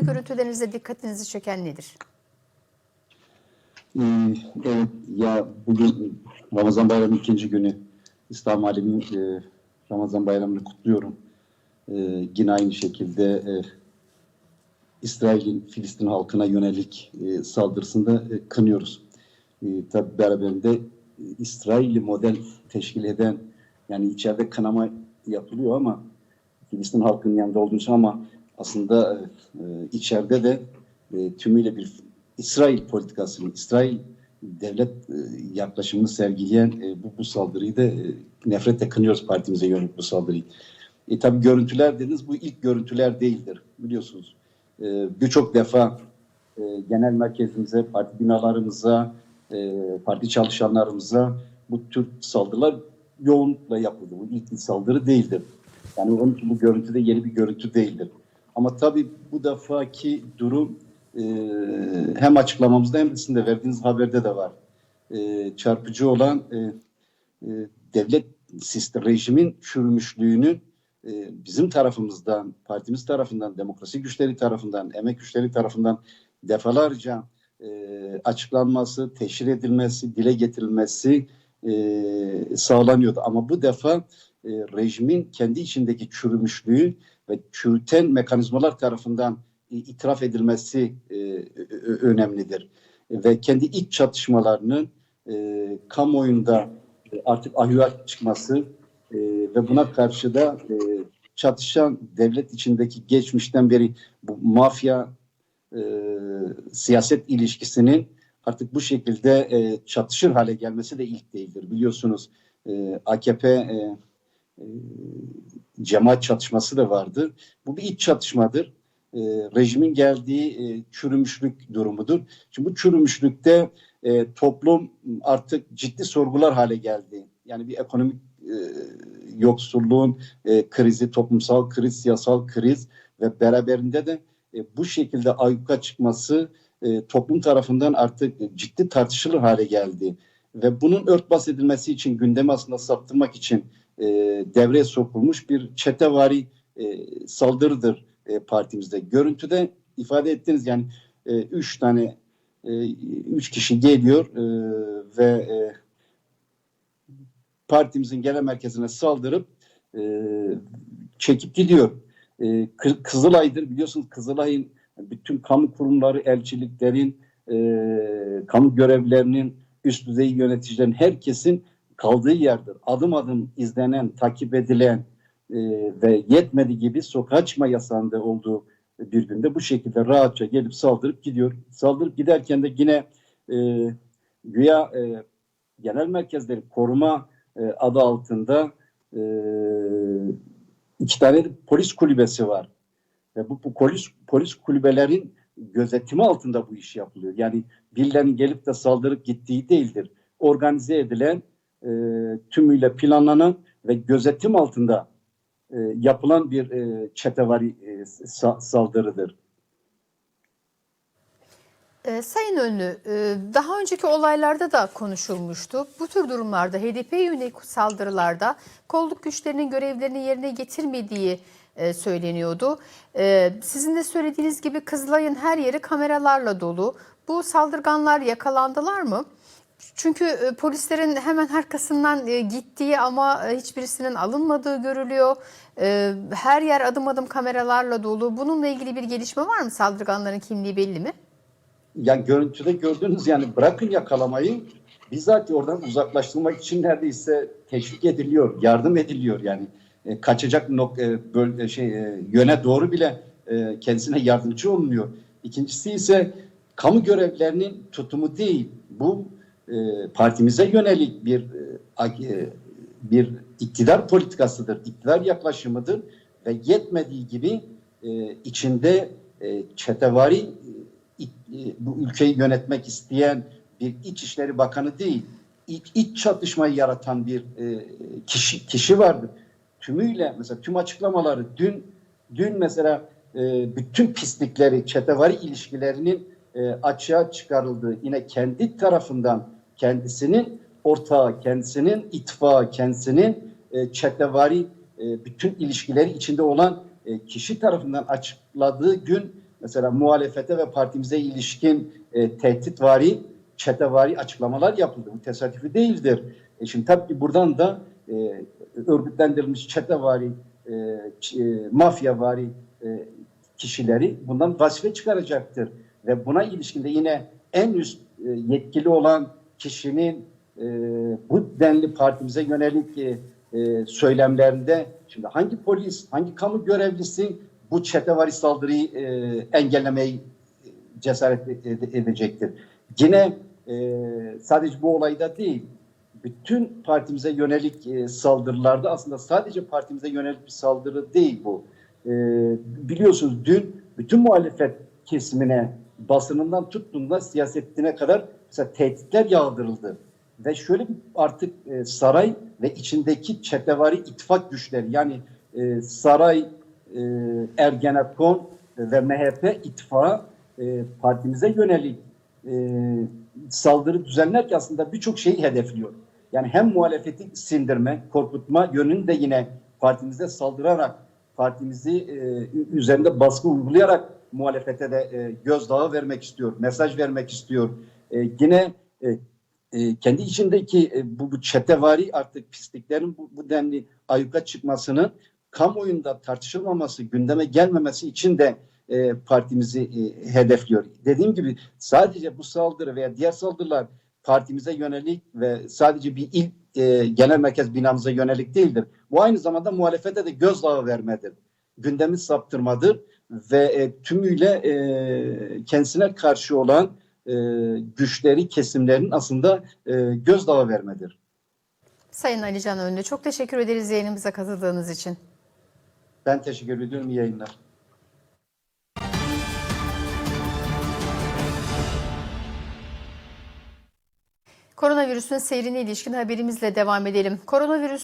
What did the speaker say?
görüntülerinizde dikkatinizi çeken nedir? Ee, Evet, ya bugün Ramazan Bayramı ikinci günü İslam alemin e, Ramazan Bayramı'nı kutluyorum. Ee, yine aynı şekilde e, İsrail'in Filistin halkına yönelik e, saldırısında e, kınıyoruz. E, tabii beraberinde e, İsrail'i model teşkil eden yani içeride kınama yapılıyor ama Filistin halkının yanında olduğu için ama aslında e, içeride de e, tümüyle bir İsrail politikasını, İsrail devlet e, yaklaşımını sergileyen e, bu, bu saldırıyı da e, nefretle kınıyoruz partimize yönelik bu saldırıyı. E, tabii görüntüler dediniz bu ilk görüntüler değildir biliyorsunuz. E, Birçok defa e, genel merkezimize, parti binalarımıza, e, parti çalışanlarımıza bu tür saldırılar yoğunlukla yapıldı. Bu ilk bir saldırı değildir. Yani onun için bu görüntü de yeni bir görüntü değildir. Ama tabii bu defaki durum e, hem açıklamamızda hem de sizin verdiğiniz haberde de var. E, çarpıcı olan e, e, devlet sistem rejimin çürümüşlüğünün e, bizim tarafımızdan, partimiz tarafından, demokrasi güçleri tarafından, emek güçleri tarafından defalarca e, açıklanması, teşhir edilmesi, dile getirilmesi e, sağlanıyordu. Ama bu defa e, rejimin kendi içindeki çürümüşlüğü ve çürüten mekanizmalar tarafından i- itiraf edilmesi e, önemlidir. Ve kendi iç çatışmalarının e, kamuoyunda e, artık ayyuka çıkması e, ve buna karşı da e, çatışan devlet içindeki geçmişten beri bu mafya e, siyaset ilişkisinin artık bu şekilde e, çatışır hale gelmesi de ilk değildir. Biliyorsunuz e, AKP e, e, cemaat çatışması da vardı. Bu bir iç çatışmadır. E, rejimin geldiği e, çürümüşlük durumudur. Şimdi bu çürümüşlükte e, toplum artık ciddi sorgular hale geldi. Yani bir ekonomik e, yoksulluğun e, krizi, toplumsal kriz, siyasal kriz ve beraberinde de e, bu şekilde ayyuka çıkması e, toplum tarafından artık ciddi tartışılır hale geldi. Ve bunun örtbas edilmesi için gündemi aslında saptırmak için e, devreye sokulmuş bir çetevari e, saldırıdır e, partimizde. Görüntüde ifade ettiniz yani e, üç tane e, üç kişi geliyor e, ve e, partimizin genel merkezine saldırıp e, çekip gidiyor. E, Kı- Kızılay'dır biliyorsunuz Kızılay'ın bütün kamu kurumları, elçiliklerin, e, kamu görevlilerinin, üst düzey yöneticilerin herkesin kaldığı yerdir. Adım adım izlenen, takip edilen e, ve yetmedi gibi sokağa çıkma yasağında olduğu bir günde bu şekilde rahatça gelip saldırıp gidiyor. Saldırıp giderken de yine e, güya e, genel merkezleri koruma e, adı altında e, iki tane polis kulübesi var. Ve bu, bu polis, polis kulübelerin gözetimi altında bu iş yapılıyor. Yani birilerinin gelip de saldırıp gittiği değildir. Organize edilen, tümüyle planlanan ve gözetim altında e, yapılan bir e, çetevari e, sa- saldırıdır. Ee, Sayın Önlü, e, daha önceki olaylarda da konuşulmuştu. Bu tür durumlarda HDP yönelik saldırılarda kolluk güçlerinin görevlerini yerine getirmediği e, söyleniyordu. E, Sizin de söylediğiniz gibi Kızılay'ın her yeri kameralarla dolu. Bu saldırganlar yakalandılar mı? Çünkü e, polislerin hemen arkasından e, gittiği ama e, hiçbirisinin alınmadığı görülüyor. Her yer adım adım kameralarla dolu. Bununla ilgili bir gelişme var mı? Saldırganların kimliği belli mi? Yani görüntüde gördüğünüz yani bırakın yakalamayı bizzat oradan uzaklaştırmak için neredeyse teşvik ediliyor, yardım ediliyor yani kaçacak nok e, şey yöne doğru bile kendisine yardımcı olunuyor. İkincisi ise kamu görevlilerinin tutumu değil. Bu e, partimize yönelik bir e, e, bir iktidar politikasıdır, iktidar yaklaşımıdır ve yetmediği gibi e, içinde e, çetevari e, e, bu ülkeyi yönetmek isteyen bir İçişleri Bakanı değil, iç, iç çatışmayı yaratan bir e, kişi kişi vardır. Tümüyle mesela tüm açıklamaları dün dün mesela e, bütün pislikleri, çetevari ilişkilerinin e, açığa çıkarıldığı yine kendi tarafından kendisinin ortağı, kendisinin ittifağı, kendisinin e, çetevari e, bütün ilişkileri içinde olan e, kişi tarafından açıkladığı gün mesela muhalefete ve partimize ilişkin e, tehditvari, çetevari açıklamalar yapıldı. Bu tesadüfi değildir. E şimdi tabii ki buradan da e, örgütlendirilmiş çetevari, e, e, mafyavari e, kişileri bundan vazife çıkaracaktır. Ve buna ilişkin de yine en üst e, yetkili olan kişinin e, bu denli partimize yönelik e, e, söylemlerinde şimdi hangi polis, hangi kamu görevlisi bu çetevari saldırıyı e, engellemeyi e, cesaret ede- edecektir. Yine e, sadece bu olayda değil, bütün partimize yönelik e, saldırılarda aslında sadece partimize yönelik bir saldırı değil bu. E, biliyorsunuz dün bütün muhalefet kesimine basınından tuttuğunda siyasetine kadar mesela tehditler yağdırıldı. Ve şöyle bir artık e, saray ve içindeki çetevari ittifak güçleri yani e, saray, e, Ergenekon ve MHP ittifakı e, partimize yönelik e, saldırı düzenlerken aslında birçok şeyi hedefliyor. Yani hem muhalefeti sindirme, korkutma yönünde yine partimize saldırarak, partimizi e, üzerinde baskı uygulayarak muhalefete de e, gözdağı vermek istiyor, mesaj vermek istiyor. E, yine e, e, kendi içindeki e, bu, bu çetevari artık pisliklerin bu, bu denli ayyuka çıkmasının kamuoyunda tartışılmaması, gündeme gelmemesi için de e, partimizi e, hedefliyor. Dediğim gibi sadece bu saldırı veya diğer saldırılar partimize yönelik ve sadece bir il e, genel merkez binamıza yönelik değildir. Bu aynı zamanda muhalefete de gözdağı vermedir. Gündemi saptırmadır ve e, tümüyle e, kendisine karşı olan e, güçleri, kesimlerin aslında e, gözdağı vermedir. Sayın Ali Can Önlü çok teşekkür ederiz yayınımıza katıldığınız için. Ben teşekkür ediyorum. İyi yayınlar. Koronavirüsün seyrine ilişkin haberimizle devam edelim. Koronavirüs